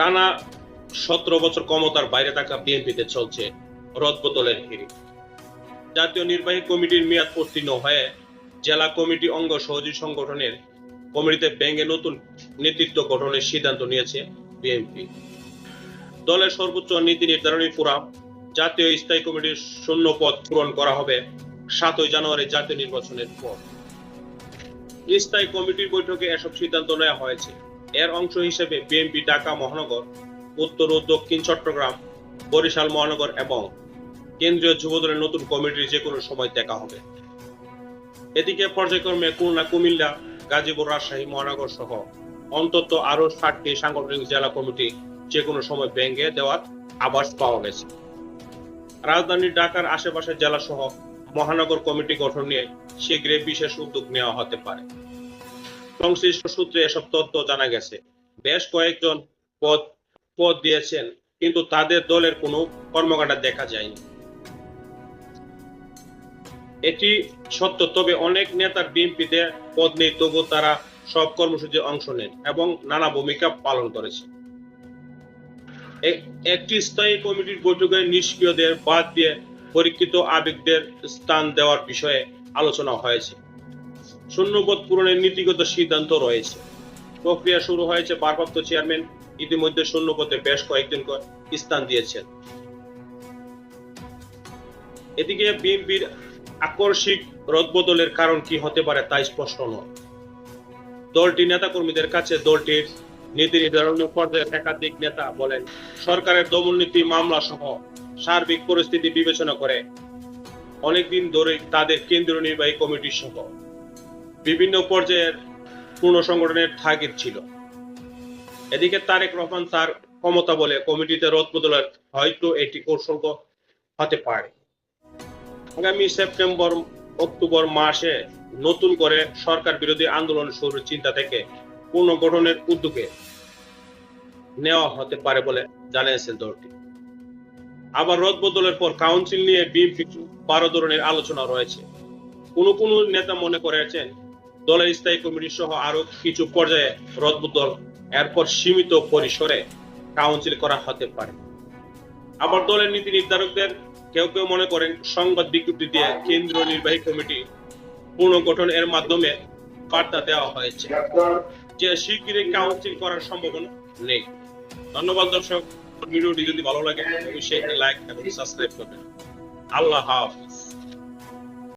টানা সতেরো বছর ক্ষমতার বাইরে থাকা বিএনপিতে চলছে রদবদলের হিড়ি জাতীয় নির্বাহী কমিটির মেয়াদ উত্তীর্ণ হয়ে জেলা কমিটি অঙ্গ সহযোগী সংগঠনের কমিটিতে ব্যাঙ্গে নতুন নেতৃত্ব গঠনের সিদ্ধান্ত নিয়েছে বিএনপি। দলের সর্বোচ্চ নীতি নির্ধারণী ফোরাম জাতীয় স্থায়ী কমিটির শূন্য পদ পূরণ করা হবে সাতই জানুয়ারি জাতীয় নির্বাচনের পর। স্থায়ী কমিটির বৈঠকে এসব সিদ্ধান্ত নেওয়া হয়েছে। এর অংশ হিসেবে বিএনপি, ঢাকা মহানগর, উত্তর ও দক্ষিণ চট্টগ্রাম, বরিশাল মহানগর এবং কেন্দ্রীয় যুবদলের নতুন কমিটির যে কোনো সময় দেখা হবে। এদিকে পর্যায়ক্রমে খুলনা, কুমিল্লা, গাজীপুর, রাজশাহী, মহানগর সহ অন্তত আরও ষাটটি সাংগঠনিক জেলা কমিটি যে কোনো সময় ব্যাঙ্গে দেওয়ার আভাস পাওয়া গেছে। রাজধানী ঢাকার আশেপাশের জেলা সহ মহানগর কমিটি গঠন নিয়ে শীঘ্রই বিশেষ উদ্যোগ নেওয়া হতে পারে। সংশ্লিষ্ট সূত্রে এসব তথ্য জানা গেছে। বেশ কয়েকজন পদ পদ দিয়েছেন, কিন্তু তাদের দলের কোনো কর্মকাণ্ড দেখা যায়নি। এটি সত্য, তবে অনেক নেতার বিএনপিতে পদ নেই তবু তারা সব কর্মসূচিতে অংশ নেন এবং নানা ভূমিকা পালন করেছে একটি স্থায়ী কমিটির বৈঠকে নিষ্ক্রিয়দের বাদ দিয়ে পরীক্ষিত আবেগদের স্থান দেওয়ার বিষয়ে আলোচনা হয়েছে। শূন্যপদ পূরণের নীতিগত সিদ্ধান্ত রয়েছে। প্রক্রিয়া শুরু হয়েছে ভারপ্রাপ্ত চেয়ারম্যান। ইতিমধ্যে শূন্যপদে বেশ কয়েকজনকে স্থান দিয়েছেন। এদিকে বিএনপির আকস্মিক রদবদলের কারণ কি হতে পারে তা স্পষ্ট নয়। দলটি নেতাকর্মীদের কাছে দলটির নীতি নির্ধারণী পর্যায়ে একাধিক নেতা বলেন, সরকারের দমননীতি মামলা সহ সার্বিক পরিস্থিতি বিবেচনা করে অনেকদিন ধরে তাদের কেন্দ্রীয় নির্বাহী কমিটি সহ বিভিন্ন পর্যায়ের পূর্ণ সংগঠনের থাগিদ ছিল। এদিকে তারেক রহমান তার ক্ষমতা বলে কমিটিতে রদবদলের হয়তো এটি কৌশল হতে পারে। আগামী সেপ্টেম্বর, অক্টোবর মাসে নতুন করে সরকার বিরোধী আন্দোলন শুরুর চিন্তা থেকে পুনর্গঠনের উদ্যোগে নেওয়া হতে পারে বলে জানিয়েছেন দলটি। আবার রদ বদলের পর কাউন্সিল নিয়ে বিএনপি বারো ধরনের আলোচনা রয়েছে। কোন কোন নেতা মনে করেছেন দলের স্থায়ী কমিটি সহ আরও কিছু পর্যায়ে রদবদল এরপর সীমিত পরিসরে কাউন্সিল করা হতে পারে। আবার দলের নীতি নির্ধারকদের কেউ কেউ মনে করেন সংবাদ বিজ্ঞপ্তি দিয়ে কেন্দ্রীয় নির্বাহী কমিটি পুনর্গঠন এর মাধ্যমে বার্তা দেওয়া হয়েছে। যে শিগগিরই কাউন্সিল করার সম্ভাবনা নেই। ধন্যবাদ দর্শক। ভিডিওটি যদি ভালো লাগে, অবশ্যই লাইক এবং সাবস্ক্রাইব করবেন। আল্লাহ হাফিজ।